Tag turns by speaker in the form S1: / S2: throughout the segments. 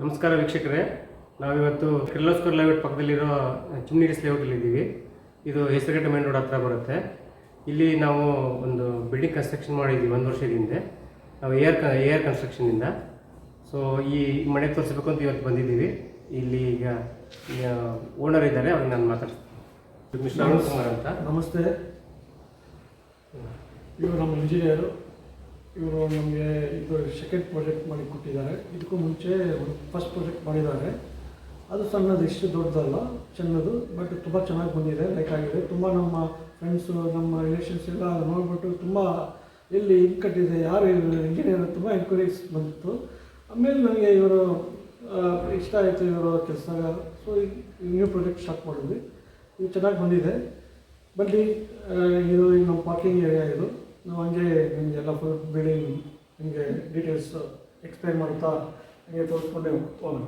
S1: ನಮಸ್ಕಾರ ವೀಕ್ಷಕರೇ. ನಾವಿವತ್ತು ಕಿರ್ಲೋಸ್ಕರ್ ಲೇಔಟ್ ಪಕ್ಕದಲ್ಲಿರೋ ಚಿಮ್ನಿಡಿಸ್ ಲೇಔಟಲ್ಲಿದ್ದೀವಿ ಇದು ಹೆಸರುಗಟ್ಟೆ ಮೇನ್ ರೋಡ್ ಹತ್ರ ಬರುತ್ತೆ. ಇಲ್ಲಿ ನಾವು ಒಂದು ಬಿಲ್ಡಿಂಗ್ ಕನ್ಸ್ಟ್ರಕ್ಷನ್ ಮಾಡಿದ್ದೀವಿ ಒಂದು ವರ್ಷದ ಹಿಂದೆ. ನಾವು ಏರ್ ಏರ್ ಕನ್ಸ್ಟ್ರಕ್ಷನಿಂದ ಸೊ ಈ ಮನೆ ತೋರಿಸ್ಬೇಕು ಅಂತ ಇವತ್ತು ಬಂದಿದ್ದೀವಿ. ಇಲ್ಲಿ ಈಗ ಓನರ್ ಇದ್ದಾರೆ, ಅವ್ರಿಗೆ ನಾನು ಮಾತಾಡ್ತೀನಿ. ಮಿಸ್ಟರ್ ಅರುಣ್ ಕುಮಾರ್ ಅಂತ.
S2: ನಮಸ್ತೆ. ಇವರು ನಮ್ಮ ಇಂಜಿನಿಯರು ಇವರು ನಮಗೆ ಇದು ಸೆಕೆಂಡ್ ಪ್ರಾಜೆಕ್ಟ್ ಮಾಡಿ ಕೊಟ್ಟಿದ್ದಾರೆ. ಇದಕ್ಕೂ ಮುಂಚೆ ಫಸ್ಟ್ ಪ್ರಾಜೆಕ್ಟ್ ಮಾಡಿದ್ದಾರೆ. ಅದು ಸಣ್ಣದು, ಇಷ್ಟು ದೊಡ್ಡದಲ್ಲ ಚೆನ್ನದು ಬಟ್ ತುಂಬ ಚೆನ್ನಾಗಿ ಬಂದಿದೆ ಲೈಕ್ ಆಗಿದೆ. ತುಂಬ ನಮ್ಮ ಫ್ರೆಂಡ್ಸು ನಮ್ಮ ರಿಲೇಷನ್ಸ್ ಎಲ್ಲ ನೋಡಿಬಿಟ್ಟು ತುಂಬ ಎಲ್ಲಿ ಇದು ಕಟ್ಟಿದೆ, ಯಾರು ಇಂಜಿನಿಯರ್ ತುಂಬ ಎನ್ಕ್ವೈರೀಸ್ ಬಂತು ಆಮೇಲೆ ನನಗೆ ಇವರು ಇಷ್ಟ ಆಯಿತು ಇವರು ಕೆಲಸ ಸೊ ನ್ಯೂ ಪ್ರಾಜೆಕ್ಟ್ ಸ್ಟಾರ್ಟ್ ಮಾಡಿದ್ವಿ. ಇದು ಚೆನ್ನಾಗಿ ಬಂದಿದೆ. ಬಟ್ ಇದು ನಮ್ಮ ಪಾರ್ಕಿಂಗ್ ಏರಿಯಾ ಇದು. ಹಂಗೆ ನಿಮಗೆಲ್ಲ ಫುಲ್ ಬಿಲ್ಡಿಂಗ್ ನಿಮಗೆ ಡೀಟೇಲ್ಸ್ ಎಕ್ಸ್ಪ್ಲೈನ್ ಮಾಡ್ತಾ ಹಂಗೆ ತೋರಿಸ್ಕೊಂಡೆ ಹೋಗೋಣ.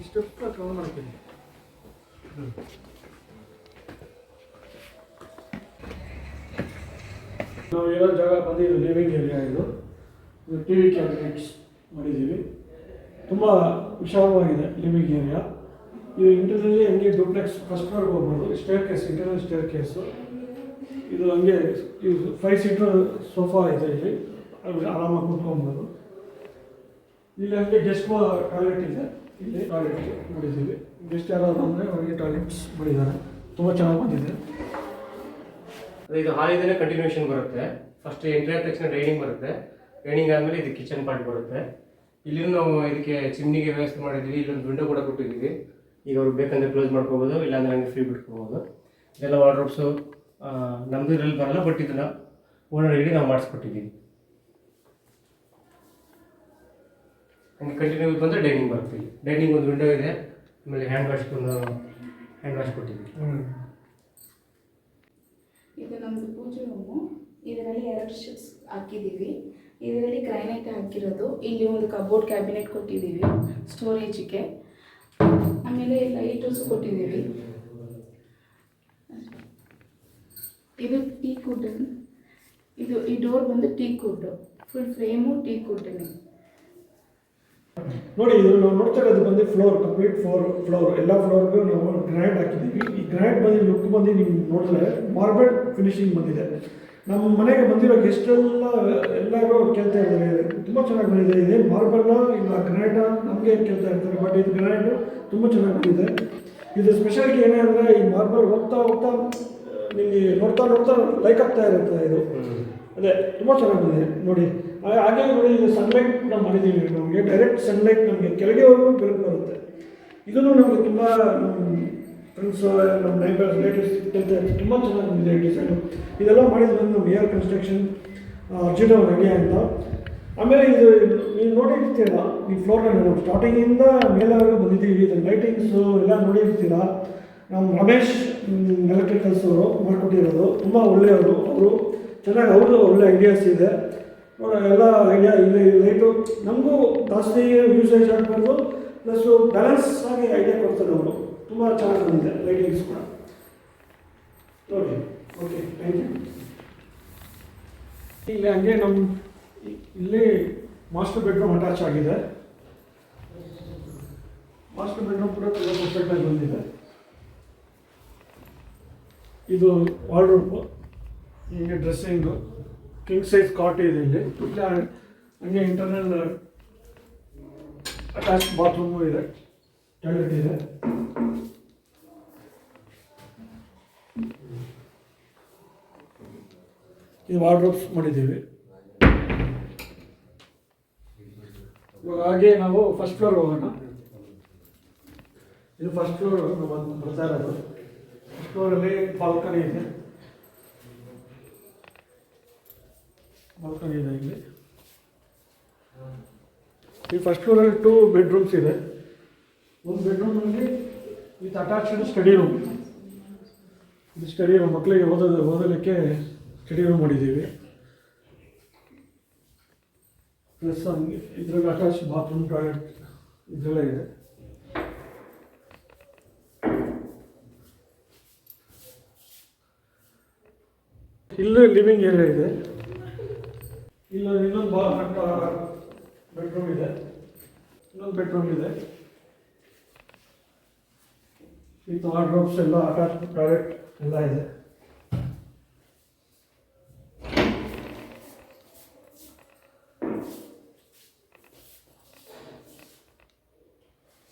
S2: ಇಷ್ಟೆಲ್ಲ ಕವರ್ ಮಾಡ್ತೀನಿ. ನಾವು ಇರೋ ಜಾಗ ಬಂದಿದ್ದು ಲಿವಿಂಗ್ ಏರಿಯಾ ಇದು. ಟಿ ವಿ ಕ್ಯಾಬಿನೆಟ್ಸ್ ಮಾಡಿದ್ದೀವಿ. ತುಂಬ ವಿಶಾಲವಾಗಿದೆ ಲಿವಿಂಗ್ ಏರಿಯಾ ಇದು ಇಂಟರ್ನಲ್ಲಿ ಹಂಗೆ ಡೂಪ್ಲೆಕ್ಸ್ ಫಸ್ಟ್ ಫ್ಲೋರ್ ಹೋಗ್ಬೋದು. Staircase internal staircase ಇದು ಹಂಗೆ ಇದು ಫೈವ್ ಸೀಟರ್ ಸೋಫಾ ಇದೆ ಇಲ್ಲಿ. ಆರಾಮಾಗಿ ಕೂತ್ಕೊಬೋದು. ಇಲ್ಲಿ ಹಂಗೆ ಗೆಸ್ಟ್ ಟಾಯ್ಲೆಟ್ ಇದೆ. ಇಲ್ಲಿ ಟಾಯ್ಲೆಟ್ ಮಾಡಿದ್ದೀವಿ. ಗೆಸ್ಟ್ ಯಾರಾದ್ರು ಅಂದರೆ ಅವರಿಗೆ ಟಾಯ್ಲೆಟ್ಸ್ ಮಾಡಿದ್ದಾರೆ. ತುಂಬ ಚೆನ್ನಾಗಿ ಬಂದಿದೆ.
S1: ಇದು ಹಾಲಿಂದನೇ ಕಂಟಿನ್ಯೂಷನ್ ಬರುತ್ತೆ. ಫಸ್ಟ್ ಎಂಟ್ರಿ ಆದ ತಕ್ಷಣ ಡೈನಿಂಗ್ ಬರುತ್ತೆ. ಡೈನಿಂಗ್ ಆದಮೇಲೆ ಇದು ಕಿಚನ್ ಪಾರ್ಟ್ ಬರುತ್ತೆ. ಇಲ್ಲಿ ನಾವು ಇದಕ್ಕೆ ಚಿಮ್ನಿಗೆ ವ್ಯವಸ್ಥೆ ಮಾಡಿದ್ದೀವಿ, ಇಲ್ಲೊಂದು ವಿಂಡೋ ಕೂಡ ಕೊಟ್ಟಿದ್ದೀವಿ. ಈಗ ಅವ್ರು ಬೇಕಂದ್ರೆ ಕ್ಲೋಸ್ ಮಾಡ್ಕೋಬೋದು, ಇಲ್ಲಾಂದ್ರೆ ಹಂಗೆ ಫ್ರೀ ಬಿಟ್ಕೋಬೋದು. ಇದೆಲ್ಲ ವಾರ್ಡ್ರೋಬ್ಸು ನಮ್ಮದು ಇದರಲ್ಲಿ ಬರಲ್ಲ ಬಟ್ ಇದನ್ನು ಓನರ್ ಹೇಳಿ ನಾವು ಮಾಡಿಸ್ಕೊಟ್ಟಿದ್ದೀವಿ. ಹಂಗೆ ಕಂಟಿನ್ಯೂ ಬಂದರೆ ಡೈನಿಂಗ್ ಬರುತ್ತೆ ಡೈನಿಂಗ್ ಒಂದು ವಿಂಡೋ ಇದೆ, ಆಮೇಲೆ ಹ್ಯಾಂಡ್ ವಾಶ್ ಒಂದು ಹ್ಯಾಂಡ್ ವಾಶ್ ಕೊಟ್ಟಿದ್ದೀವಿ.
S3: ಇದು ನಮ್ಮದು ಪೂಜೆ ರೂಮು ಇದರಲ್ಲಿ ಎರಡು ಶಿಫ್ಟ್ಸ್ ಹಾಕಿದ್ದೀವಿ. ಇದರಲ್ಲಿ ಗ್ರೈನೈಟ್ ಹಾಕಿರೋದು. ಇಲ್ಲಿ ಒಂದು ಕಬೋರ್ಡ್ ಕ್ಯಾಬಿನೆಟ್ ಕೊಟ್ಟಿದ್ದೀವಿ ಸ್ಟೋರೇಜಿಗೆ ಆಮೇಲೆ ಲೈಟರ್ಸ್ ಕೊಟ್ಟಿದ್ದೀವಿ. ಇದು ಟೀ ಕುಡ್ ಇದು, ಈ ಡೋರ್ ಬಂದು teak wood full frame teak ಕುಡ್ಡನೆ
S2: ನೋಡಿ, ಇದು ನಾವು ನೋಡ್ತಾ ಬಂದು ಫ್ಲೋರ್ ಕಂಪ್ಲೀಟ್ ಫ್ಲೋರ್ ಫ್ಲೋರ್ ಎಲ್ಲ ಫ್ಲೋರ್ಗೂ ನಾವು ಗ್ರ್ಯಾಂಡ್ ಹಾಕಿದ್ದೀವಿ. ಈ ಗ್ರ್ಯಾಂಡ್ ಬಂದು ಲುಕ್ ಬಂದು ನೀವು ನೋಡಿದ್ರೆ ಮಾರ್ಬಲ್ ಫಿನಿಶಿಂಗ್ ಬಂದಿದೆ. ನಮ್ಮ ಮನೆಗೆ ಬಂದಿರೋ ಗೆಸ್ಟ್ ಎಲ್ಲ, ಎಲ್ಲರೂ ಕೇಳ್ತಾ ಇದ್ದಾರೆ. ತುಂಬ ಚೆನ್ನಾಗಿ ಬಂದಿದೆ ಇದೆ ಮಾರ್ಬಲ್ಲ ಇಲ್ಲ ಗ್ರಾನೈಟ ನಮಗೆ ಕೇಳ್ತಾ ಇರ್ತಾರೆ. ಬಟ್ ಇದು ಗ್ರಾನೈಟು ತುಂಬ ಚೆನ್ನಾಗಿ ಬಂದಿದೆ ಇದು ಸ್ಪೆಷಾಲಿಟಿ ಏನೇ ಅಂದರೆ ಈ ಮಾರ್ಬಲ್ ಹೋಗ್ತಾ ಹೋಗ್ತಾ ನಿಮಗೆ ನೋಡ್ತಾ ನೋಡ್ತಾ ಲೈಕ್ ಆಗ್ತಾ ಇರುತ್ತೆ ಇದು. ಅದೇ, ತುಂಬ ಚೆನ್ನಾಗಿ ಬಂದಿದೆ ನೋಡಿ ಹಾಗೆ ನೋಡಿ, ಇದು ಸನ್ಲೈಟ್ ಕೂಡ ಮಾಡಿದ್ದೀವಿ ನಮಗೆ ಡೈರೆಕ್ಟ್ ಸನ್ಲೈಟ್ ನಮಗೆ ಕೆಳಗೆವರೆಗೂ ಬೆಳಕು ಬರುತ್ತೆ. ಇದನ್ನು ನಮಗೆ ತುಂಬ ಫ್ರೆಂಡ್ಸ್ ನಮ್ಮ ನೈಬರ್ಸ್ ರಿಲೇಟಿವ್ಸ್ ಕೇಳ್ತಾ ತುಂಬ ಚೆನ್ನಾಗಿ ಬಂದಿದೆ ಡಿಸೈನು ಇದೆಲ್ಲ ಮಾಡಿದ ಬಂದು ನಮ್ಮ ಏರ್ ಕನ್ಸ್ಟ್ರಕ್ಷನ್ ಅರ್ಜುನ ರೆಡಿ ಅಂತ. ಆಮೇಲೆ ಇದು ನೀವು ನೋಡಿರ್ತೀರ, ಈ ಫ್ಲೋರ್ನಲ್ಲಿ ನಾವು ಸ್ಟಾರ್ಟಿಂಗಿಂದ ಮೇಲೆವರೆಗೂ ಬಂದಿದ್ದೀವಿ ಇದು ಲೈಟಿಂಗ್ಸು ಎಲ್ಲ ನೋಡಿರ್ತೀರ. ನಮ್ಮ ರಮೇಶ್ ಎಲೆಕ್ಟ್ರಿಕಲ್ಸ್ ಅವರು ಮಾಡಿಕೊಟ್ಟಿರೋದು, ತುಂಬ ಒಳ್ಳೆಯವರು. ಅವರು ಚೆನ್ನಾಗಿ ಅವ್ರದ್ದು ಒಳ್ಳೆ ಐಡಿಯಾಸ್ ಇದೆ. ಎಲ್ಲ ಐಡಿಯಾ ಇಲ್ಲಿ ಲೈಟು ನಮಗೂ ಜಾಸ್ತಿ ಯೂಸೇಜ್ ಆಗಬಾರ್ದು ಪ್ಲಸ್ಸು ಬ್ಯಾಲೆನ್ಸ್ ಆಗಿ ಐಡಿಯಾ ಕೊಡ್ತಾರೆ ಅವರು. ತುಂಬ ಚೆನ್ನಾಗಿ ಬಂದಿದೆ ಲೈಟಿಂಗ್ಸ್ ಕೂಡ. ನೋಡಿ ಓಕೆ ಥ್ಯಾಂಕ್ ಯು ಇಲ್ಲಿ ಹಂಗೆ ನಮ್ಮ ಇಲ್ಲಿ ಮಾಸ್ಟರ್ ಬೆಡ್ರೂಮ್ ಅಟ್ಯಾಚ್ ಆಗಿದೆ. ಮಾಸ್ಟರ್ ಬೆಡ್ರೂಮ್ ಕೂಡ ತುಂಬ ಪರ್ಫೆಕ್ಟಾಗಿ ಬಂದಿದೆ. ಇದು ವಾರ್ಡ್ರೋಬ್ ಹೀಗೆ ಡ್ರೆಸ್ಸಿಂಗು ಕಿಂಗ್ ಸೈಜ್ ಕಾಟ್ ಇದೆ ಇಲ್ಲ. ಹಂಗೆ ಇಂಟರ್ನಲ್ ಅಟ್ಯಾಚ್ ಬಾತ್ರೂಮು ಇದೆ ಟಾಯ್ಲೆಟ್ ಇದೆ. ಇದು ವಾರ್ಡ್ರೋಬ್ಸ್ ಮಾಡಿದ್ದೀವಿ. ಇವಾಗ ಹಾಗೆ ನಾವು ಫಸ್ಟ್ ಫ್ಲೋರ್ ಹೋಗೋಣ. ಇದು ಫಸ್ಟ್ ಫ್ಲೋರ್ ನಾವು ಬರ್ತಾ ಇರೋದು ಫಸ್ಟ್ ಫ್ಲೋರಲ್ಲಿ ಬಾಲ್ಕನಿ ಇದೆ. ಬಾಲ್ಕನಿ ಇದೆ ಇಲ್ಲಿ. ಈ ಫಸ್ಟ್ ಫ್ಲೋರಲ್ಲಿ ಟೂ ಬೆಡ್ರೂಮ್ಸ್ ಇದೆ. ಒಂದು ಬೆಡ್ರೂಮಲ್ಲಿ ವಿತ್ ಅಟ್ಯಾಚ್ಡ್ ಸ್ಟಡಿ ರೂಮ್ ಇದು ಸ್ಟಡಿ ರೂಮ್ ಮಕ್ಕಳಿಗೆ ಓದೋದು ಓದಲಿಕ್ಕೆ ರೂಮ್ ಮಾಡಿದ್ದೀವಿ. ಪ್ಲಸ್ ಹಂಗೆ ಇದರಲ್ಲಿ ಅಟ್ಯಾಚ್ ಬಾತ್ರೂಮ್ ಟಾಯ್ಲೆಟ್ ಇದೆಲ್ಲ ಇದೆ. ಇಲ್ಲೇ ಲಿವಿಂಗ್ ಏರಿಯಾ ಇದೆ. ಇಲ್ಲ ಇನ್ನೊಂದು ಬಾ ಬೆಡ್ರೂಮ್ ಇದೆ. ಇನ್ನೊಂದು ಬೆಡ್ರೂಮ್ ಇದೆ. ಈ ವಾರ್ಡ್ರೋಬ್ಸ್ ಎಲ್ಲ ಅಟ್ಯಾಚ್ ಟಾಯ್ಲೆಟ್ ಎಲ್ಲ ಇದೆ.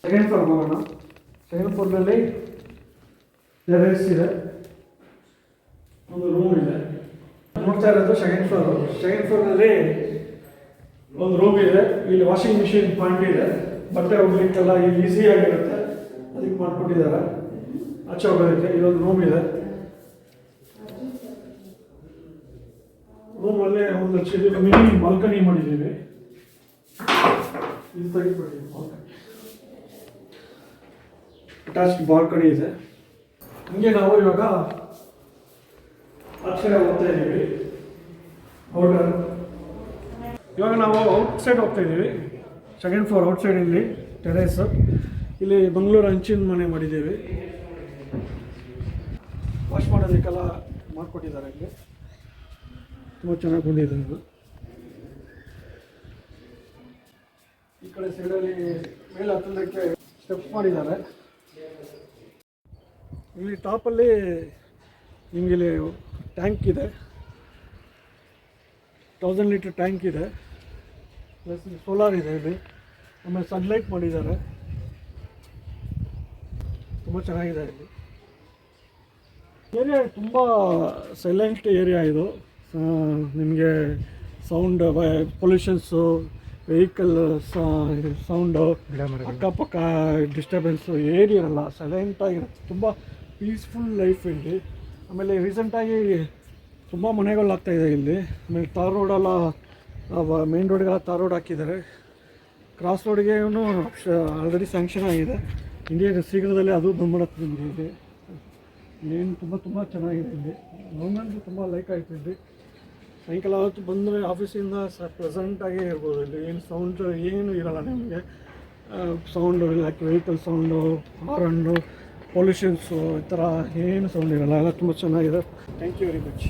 S2: ಸೆಕೆಂಡ್ ಫ್ಲೋರ್ ಹೋಗೋಣ ಸೆಕೆಂಡ್ ಫ್ಲೋರ್ನಲ್ಲಿ ಟೆರೆಸ್ ಇದೆ. ಒಂದು ರೂಮ್ ಇದೆ. ನೋಡ್ತಾ ಇರೋದು ಸೆಕೆಂಡ್ ಫ್ಲೋರ್ ಸೆಕೆಂಡ್ ಫ್ಲೋರ್ನಲ್ಲಿ ಒಂದು ರೂಮ್ ಇದೆ. ಇಲ್ಲಿ ವಾಷಿಂಗ್ ಮಿಷಿನ್ ಪಾಯಿಂಟ್ ಇದೆ. ಬಟ್ಟೆ ಹೋಗ್ಲಿಕ್ಕೆಲ್ಲ ಇಲ್ಲಿ ಈಸಿ ಆಗಿರುತ್ತೆ. ಅದಕ್ಕೆ ಮಾಡ್ಕೊಟ್ಟಿದ್ದಾರೆ. ಆಚೆ ಹೋಗೋದಕ್ಕೆ ಇಲ್ಲೊಂದು ರೂಮ್ ಇದೆ. ರೂಮಲ್ಲಿ ಒಂದು ಮಿನಿ ಬಾಲ್ಕನಿ ಮಾಡಿದ್ದೀವಿ. ಇದು ಬಾಲ್ಕನಿ ಅಟ್ಯಾಚ್ಡ್ ಬಾಲ್ಕನಿ ಇದೆ. ಹಂಗೆ ನಾವು ಇವಾಗ ಆಚೆ ಹೋಗ್ತಾ ಇದ್ದೀವಿ. ಔಟರ್ ಇವಾಗ ನಾವು ಔಟ್ಸೈಡ್ ಹೋಗ್ತಾ ಇದ್ದೀವಿ. ಸೆಕೆಂಡ್ ಫ್ಲೋರ್ ಔಟ್ಸೈಡ್ ಇಲ್ಲಿ ಟೆರೇಸ್ ಇಲ್ಲಿ ಬೆಂಗಳೂರು ಹಂಚಿನ ಮನೆ ಮಾಡಿದ್ದೀವಿ. ವಾಶ್ ಮಾಡೋದಕ್ಕೆಲ್ಲ ಮಾಡಿಕೊಟ್ಟಿದ್ದಾರೆ ಇಲ್ಲಿ. ತುಂಬ ಚೆನ್ನಾಗಿ ಬಂದಿದೆ ಇದು. ಈ ಕಡೆ ಸೈಡಲ್ಲಿ ಮೇಲೆ ಹತ್ತೋದಕ್ಕೆ ಸ್ಟೆಪ್ ಮಾಡಿದ್ದಾರೆ. ಇಲ್ಲಿ ಟಾಪಲ್ಲಿ ನಿಮಗೆ ಇಲ್ಲಿ ಟ್ಯಾಂಕ್ ಇದೆ. ತೌಸಂಡ್ ಲೀಟರ್ ಟ್ಯಾಂಕ್ ಇದೆ. ಪ್ಲಸ್ ಸೋಲಾರ್ ಇದೆ ಇಲ್ಲಿ. ಆಮೇಲೆ ಸನ್ಲೈಟ್ ಮಾಡಿದ್ದಾರೆ. ತುಂಬ ಚೆನ್ನಾಗಿದೆ ಇಲ್ಲಿ. ಏರಿಯಾ ತುಂಬ ಸೈಲೆಂಟ್ ಏರಿಯಾ ಇದು. ನಿಮಗೆ ಸೌಂಡ್ ಪೊಲ್ಯೂಷನ್ಸು ವೆಹಿಕಲ್ ಸೌಂಡು ಅಕ್ಕಪಕ್ಕ ಡಿಸ್ಟರ್ಬೆನ್ಸು ಏರಿಯಲ್ಲ ಸೈಲೆಂಟಾಗಿರುತ್ತೆ ತುಂಬ ಪೀಸ್ಫುಲ್ ಲೈಫ್ ಇಲ್ಲಿ. ಆಮೇಲೆ ರೀಸೆಂಟಾಗಿ ತುಂಬ ಮನೆಗಳು ಇದೆ ಇಲ್ಲಿ. ಆಮೇಲೆ ತಾರ್ ರೋಡೆಲ್ಲ ಮೇನ್ ರೋಡ್ಗೆಲ್ಲ ತಾರ್ ರೋಡ್ ಹಾಕಿದ್ದಾರೆ. ಕ್ರಾಸ್ ರೋಡ್ಗೆ ಆಲ್ರೆಡಿ ಸ್ಯಾಂಕ್ಷನ್ ಆಗಿದೆ. ಇಂಡಿಯಾ ಶೀಘ್ರದಲ್ಲೇ ಅದು ಬಂದ್ಬಿಡುತ್ತೆ ನಿಮಗೆ ಇಲ್ಲಿ. ಏನು ತುಂಬ ತುಂಬ ಚೆನ್ನಾಗಿದೆ ಇಲ್ಲಿ. ಗೌರ್ಮೆಂಟ್ಗೆ ತುಂಬ ಲೈಕ್ ಆಯಿತು ಇಲ್ಲಿ. ಸಾಯಂಕಾಲ ಆವತ್ತು ಬಂದರೆ ಆಫೀಸಿಂದ ಸ ಪ್ರೆಸೆಂಟಾಗೇ ಇರ್ಬೋದು ಇಲ್ಲಿ. ಏನು ಸೌಂಡ್ ಏನೂ ಇರೋಲ್ಲ ನಿಮಗೆ. ಸೌಂಡು ಲೈಕ್ ವೆಹಿಕಲ್ ಸೌಂಡು ಹಾರನ್ನು ಪೊಲ್ಯೂಷನ್ಸು ಈ ಥರ ಏನು ಸೌಂಡ್ ಇರಲ್ಲ ಎಲ್ಲ ತುಂಬ ಚೆನ್ನಾಗಿದೆ. Thank you very much